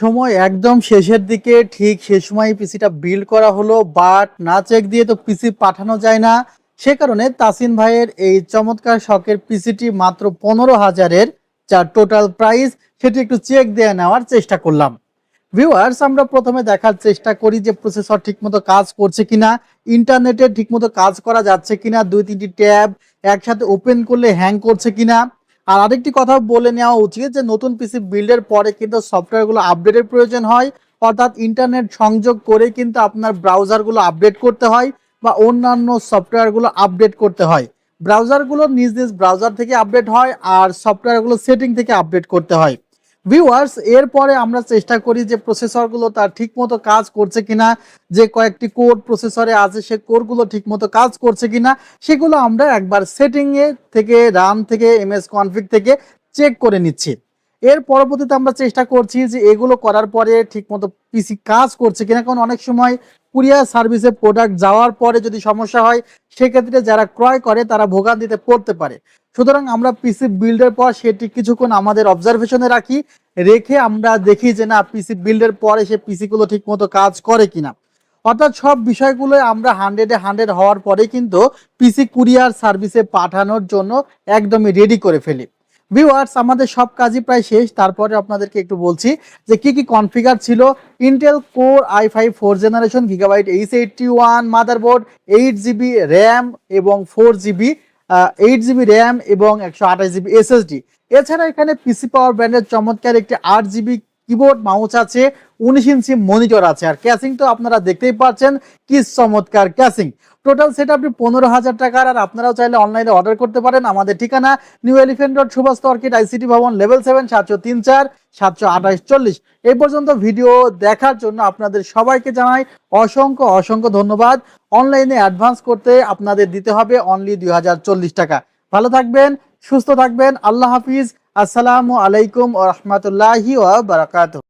সময় একদম শেষের দিকে, ঠিক সে সময় পিসিটা বিল্ড করা হলো বাট না চেক দিয়ে তো পিসি পাঠানো যায় না। সে কারণে তাসিন ভাইয়ের এই চমৎকার শখের পিসিটি মাত্র পনেরো হাজারের যার টোটাল প্রাইস সেটি একটু চেক দিয়ে নেওয়ার চেষ্টা করলাম। ভিউয়ার্স আমরা প্রথমে দেখার চেষ্টা করি যে প্রসেসর ঠিকমতো কাজ করছে কিনা ইন্টারনেটে ঠিকমতো কাজ করা যাচ্ছে কিনা, দুই তিনটি ট্যাব একসাথে ওপেন করলে হ্যাং করছে কিনা। আর আরেকটি কথা বলে নেওয়া উচিত যে নতুন পিসি বিল্ডের পরে কিন্তু সফটওয়্যারগুলো আপডেটের প্রয়োজন হয়। অর্থাৎ ইন্টারনেট সংযোগ করে কিন্তু আপনার ব্রাউজারগুলো আপডেট করতে হয় বা অন্যান্য সফটওয়্যারগুলো আপডেট করতে হয়। ব্রাউজারগুলো নিজ নিজ ব্রাউজার থেকে আপডেট হয় আর সফটওয়্যারগুলো সেটিং থেকে আপডেট করতে হয়। ভিউয়ার্স এরপরে আমরা চেষ্টা করি যে প্রসেসরগুলো তার ঠিকমতো কাজ করছে কিনা, যে কয়েকটি কোড প্রসেসরে আছে, সে কোডগুলো ঠিকমতো কাজ করছে কিনা, সেগুলো আমরা একবার সেটিংয়ে থেকে রাম থেকে এমএস কনফিগ থেকে চেক করে নিচ্ছি। এর পরবর্তীতে আমরা চেষ্টা করছি যে এগুলো করার পরে ঠিকমতো পিসি কাজ করছে কিনা, কারণ অনেক সময় কুরিয়ার সার্ভিসে প্রোডাক্ট যাওয়ার পরে যদি সমস্যা হয়, সেক্ষেত্রে যারা ক্রয় করে তারা ভোগান্তিতে পড়তে পারে। সুতরাং আমরা পিসি বিল্ডের পর সেটি কিছুক্ষণ আমাদের অবজারভেশনে রাখি, রেখে আমরা দেখি যে না, পিসি বিল্ডের পরে সে পিসিগুলো ঠিকমতো কাজ করে কিনা। অর্থাৎ সব বিষয়গুলো আমরা হান্ড্রেডে হান্ড্রেড হওয়ার পরে কিন্তু পিসি কুরিয়ার সার্ভিসে পাঠানোর জন্য একদমই রেডি করে ফেলি। ভিউয়ার্স আমাদের সব কাজই প্রায় শেষ। তারপরে আপনাদেরকে একটু বলছি যে কি কি কনফিগার ছিল। Intel core i five four generation Gigabyte H eighty one motherboard eight GB RAM এবং four GB eight GB RAM এবং একশো আঠাশ জিবি এসএসডি এছাড়া এখানে পিসি পাওয়ার ব্র্যান্ডের চমৎকার একটি আট জিবি কিবোর্ড মাউস আছে, উনিশ ইঞ্চি মনিটর আছে। আর ক্যাসিং তো আপনারা দেখতেই পাচ্ছেন, কি চমৎকার ক্যাসিং টোটাল সেট আপনি পনেরো হাজার টাকার, আর আপনারাও চাইলে অনলাইনে অর্ডার করতে পারেন। আমাদের ঠিকানা new elephant road Subhash orchid ICT ভবন লেভেল সেভেন সাতশো তিন চার, সাতশো আঠাশ চল্লিশ। এই পর্যন্ত ভিডিও দেখার জন্য আপনাদের সবাইকে জানাই অসংখ্য অসংখ্য ধন্যবাদ। অনলাইনে অ্যাডভান্স করতে আপনাদের দিতে হবে অনলি দুই হাজার চল্লিশ টাকা। ভালো থাকবেন, সুস্থ থাকবেন, আল্লাহ হাফিজ। আসসালামু আলাইকুম ও রহমতুল্লাহি ওয়া বারাকাতুহু।